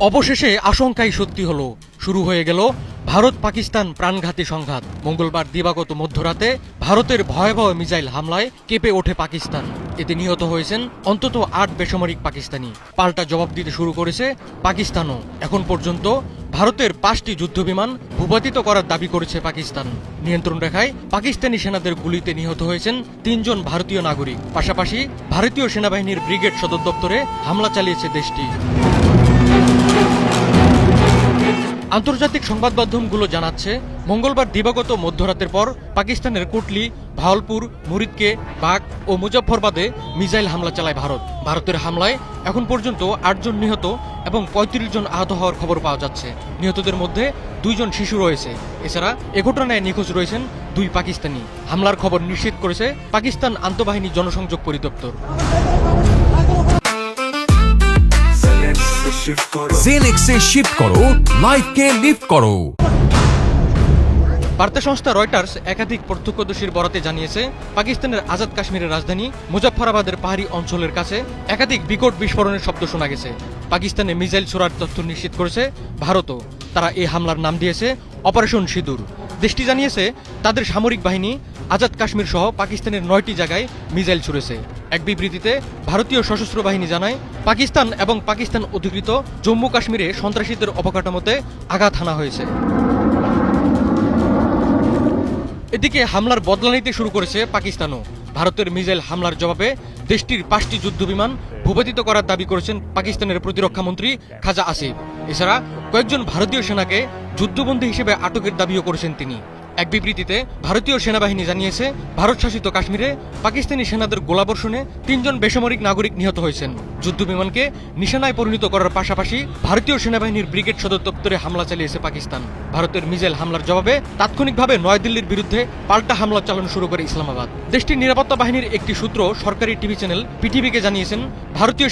অবশেষে আশঙ্কাই সত্যি হলো। শুরু হয়ে গেল ভারত পাকিস্তান প্রাণঘাতী সংঘাত। মঙ্গলবার দিবাগত মধ্যরাতে ভারতের ভয়াবহ মিসাইল হামলায় কেঁপে ওঠে পাকিস্তান। এতে নিহত হয়েছেন অন্তত আট বেসামরিক পাকিস্তানি। পাল্টা জবাব দিতে শুরু করেছে পাকিস্তানও। এখন পর্যন্ত ভারতের পাঁচটি যুদ্ধবিমান ভূপাতিত করার দাবি করেছে পাকিস্তান। নিয়ন্ত্রণ রেখায় পাকিস্তানি সেনাদের গুলিতে নিহত হয়েছেন তিনজন ভারতীয় নাগরিক। পাশাপাশি ভারতীয় সেনাবাহিনীর ব্রিগেড সদর দপ্তরে হামলা চালিয়েছে দেশটি। আন্তর্জাতিক সংবাদ মাধ্যমগুলো জানাচ্ছে, মঙ্গলবার দিবাগত মধ্যরাতের পর পাকিস্তানের কুটলি, ভাওলপুর, মুরিদকে বাঘ ও মুজফ্ফরবাদে মিসাইল হামলা চালায় ভারত। ভারতের হামলায় এখন পর্যন্ত আটজন নিহত এবং পঁয়ত্রিশ জন আহত হওয়ার খবর পাওয়া যাচ্ছে। নিহতদের মধ্যে দুইজন শিশু রয়েছে। এছাড়া এ ঘটনায় নিখোঁজ রয়েছেন দুই পাকিস্তানি। হামলার খবর নিশ্চিত করেছে পাকিস্তান আন্তঃবাহিনী জনসংযোগ পরিদপ্তর। জেনেক্সে শিফট করো লাইফকে লিফট করো বার্তা সংস্থা রয়টার্স একাধিক প্রত্যক্ষদর্শীর বরাতে জানিয়েছে পাকিস্তানের আজাদ কাশ্মীরের রাজধানী মুজাফফরাবাদের পাহাড়ি অঞ্চলের কাছে একাধিক বিকট বিস্ফোরণের শব্দ শোনা গেছে। পাকিস্তানে মিসাইল ছোড়ার তথ্য নিশ্চিত করেছে ভারতও। তারা এই হামলার নাম দিয়েছে অপারেশন সিঁদুর। দেশটি জানিয়েছে তাদের সামরিক বাহিনী আজাদ কাশ্মীর সহ পাকিস্তানের নয়টি জায়গায় মিসাইল ছুড়েছে। এক বিবৃতিতে ভারতীয় সশস্ত্র বাহিনী জানায়, পাকিস্তান এবং পাকিস্তান অধিকৃত জম্মু কাশ্মীরে সন্ত্রাসীদের অবকাঠামোতে আঘাত হানা হয়েছে। এদিকে হামলার বদলা নিতে শুরু করেছে পাকিস্তানও। ভারতের মিসাইল হামলার জবাবে দেশটির পাঁচটি যুদ্ধবিমান ভূপাতিত করার দাবি করেছেন পাকিস্তানের প্রতিরক্ষা মন্ত্রী খাজা আসিফ। এছাড়া কয়েকজন ভারতীয় সেনাকে যুদ্ধবন্দী হিসেবে আটকের দাবিও করেছেন তিনি। এক বিবৃতিতে ভারতীয় সেনাবাহিনী জানিয়েছে, ভারত শাসিত কাশ্মীরে পাকিস্তানি সেনাদের গোলাবর্ষণে তিনজন বেসামরিক নাগরিক নিহত হয়েছেন। যুদ্ধবিমানকে নিশানায় পরিণত করার পাশাপাশি ভারতীয় সেনাবাহিনীর ব্রিগেড সদর দপ্তরে হামলা চালিয়েছে পাকিস্তান। ভারতের মিসাইল হামলার জবাবে তাৎক্ষণিকভাবে নয়াদিল্লির বিরুদ্ধে পাল্টা হামলা চালানো শুরু করে ইসলামাবাদ। দেশটির নিরাপত্তা বাহিনীর একটি সূত্র সরকারি টিভি চ্যানেল পিটিভিকে জানিয়েছেন, ভারতীয়